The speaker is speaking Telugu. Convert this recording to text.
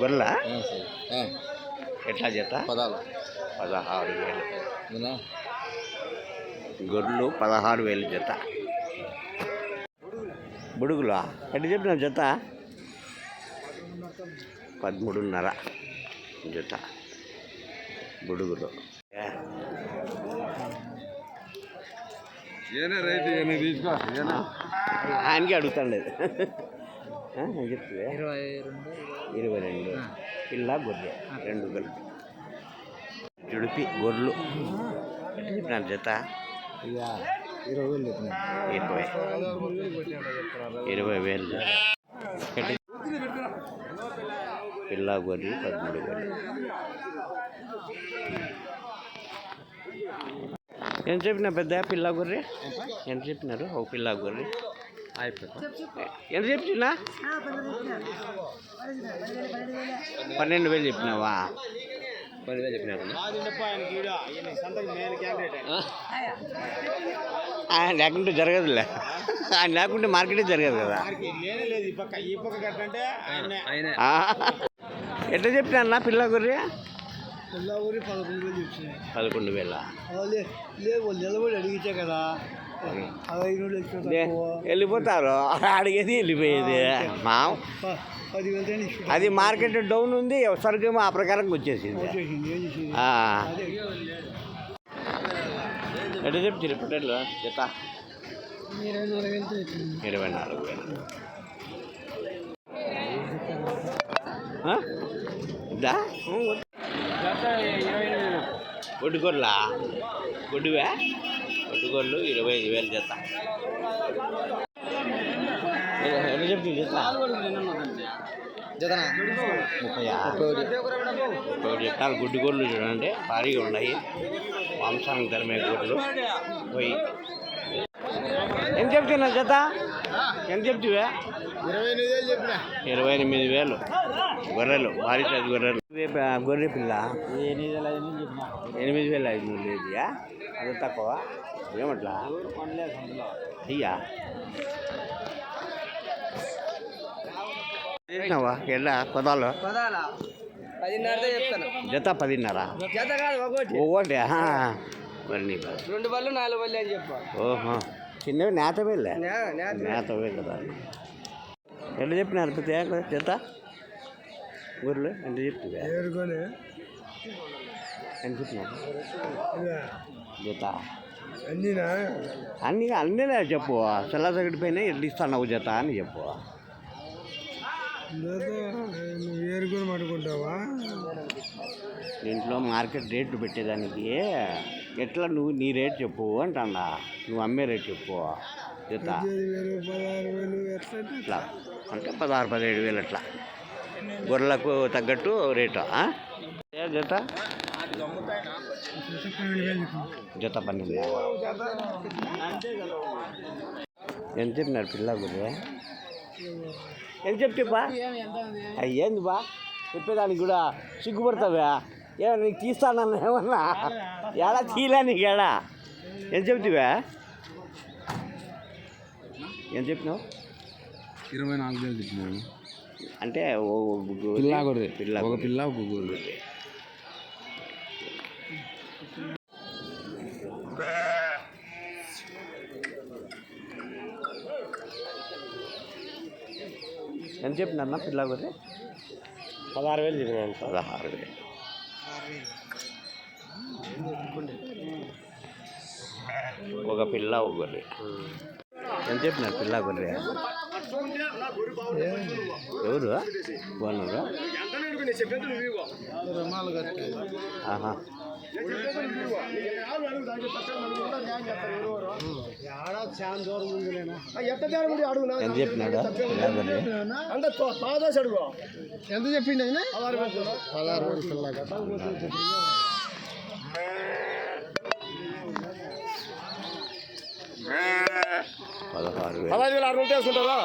గొర్రెల? ఎట్లా జత? పదాలు పదహారు వేలు? గొర్రెలు పదహారు వేలు జత. బుడుగులా? ఎట్లా చెప్పిన జత? పదమూడున్నర జత. బుడుగులు. ఏ, ఏనే రైతు ఏనే తీసుకో ఏనా? ఆయనకి అడుగుతాండేది. ఇరవై రెండు. ఇరవై రెండు. పిల్ల గొర్రె. రెండు కలిపి జుడిపి గొర్రెలు. ఎట్లా చెప్పినారు జత? ఇరవై వేలు ఇరవై. ఇరవై వేలు. పిల్ల గొర్రెలు పదమూడు వేలు ఎంత చెప్పిన పెద్ద పిల్ల గొర్రె? ఎంత చెప్పినారు? ఒక పిల్ల గొర్రె. ఎంత చెప్పినా. పన్నెండు వేలు చెప్పినావా? పన్నెండు వేలు చెప్పినారు ఆయన లేకుంటే జరగదులే. ఆయన లేకుంటే మార్కెటే జరగదు కదా. ఎట్లా చెప్పినా అన్న పిల్ల గొర్రె ఊరి పదకొండు వేలు పదకొండు వేల? లేవు నిలబడి అడిగితే కదా వెళ్ళిపోతారు. అడిగేది వెళ్ళిపోయేది. మా. అది మార్కెట్ డౌన్ ఉంది సరుకేమో ఆ ప్రకారంగా వచ్చేసింది. ఆ. ఎట్లా? చెప్తారు పొట్టేళ్ళు జత ఇరవై నాలుగు వేలు ఆ? ఇదా ఒడ్డుగొర్లా ఇరవై ఐదు వేలు జత ఎన్ని ఎట్లా చెప్తుంది జత జతనా ముప్పై ఒకటి చెప్తారు గుడ్డు గొర్రెలు చూడండి భారీగా ఉన్నాయి. మాంసానికి ధరమే గోళ్ళు పోయి. ఎంత చెప్తున్నారు జత ఎంత చెప్తివే? ఇరవై ఎనిమిది వేలు గొర్రెలు భారీ సైజు గొర్రెలు. గొర్రె పిల్ల. ఎనిమిది వేల ఐదు వందలు లేదియా? అది తక్కువ? ఏమట్లా? అయ్యా. చేసినావా? ఎల్లా పదాలు? చెప్తాను. జత పదిన్నర? జత కాదు ఒకటి ఒకటి ఆహా. మరి నీకు రెండు బళ్ళు నాలుగు బళ్ళు అని చెప్పు. ఓహో. చిన్నవి నేత వేలే నే- నే- నేతవే కదా. ఎట్లా చెప్పినారు ప్రతి జత ఊర్లో ఎంత చెప్తుంది ఎంత చెప్పినారు? జత అన్నీనా? అన్నీ అన్నీ చెప్పు. సెల్ల సగటి పైన ఎట్లా ఇస్తాను జత అని చెప్పు. ఏరుకొని పడుకుంటావా దీంట్లో మార్కెట్ రేట్లు పెట్టేదానికి ఎట్లా నువ్వు నీ రేట్ చెప్పు అంటన్నా నువ్వు అమ్మే రేట్ చెప్పు. జత. ఎట్లా ఇట్లా. అంటే పదహారు పదిహేడు వేలు అట్లా. గొర్రెలకు తగ్గట్టు రేటు జత? జత పన్నెండు. ఎంత చెప్పినారు పిల్ల గుర్రె ఎంత చెప్తే అయ్యేంది బా చెప్పేదానికి కూడా సిగ్గుపడతావా? ఏమన్నా నీకు తీస్తానన్నా ఏమన్నా? ఎలా తీయలే నీకు ఏడా? ఎంత చెప్తివా ఎంత చెప్పినావు ఇరవై నాలుగు వేలు చెప్పినాను అంటే పిల్ల గొర్రె పిల్ల ఒక. పిల్ల ఒక గొర్రె ఎంత చెప్పినా పిల్ల గొర్రె పదహారు వేలు చెప్పినాను పదహారు వేలు. ఒక పిల్ల ఒక గొర్రె ఎంత చెప్పినారు పిల్ల గొర్రె ఎవరు? బాగున్నారు ఆహా. ఎంత చెప్పినాడు? గొర్రె ఎంత చెప్పిండి ఆయన? పదహారు వేలు పిల్లగా పదహారు వేలు. వేలు ఆరు వేసుకుంటారా?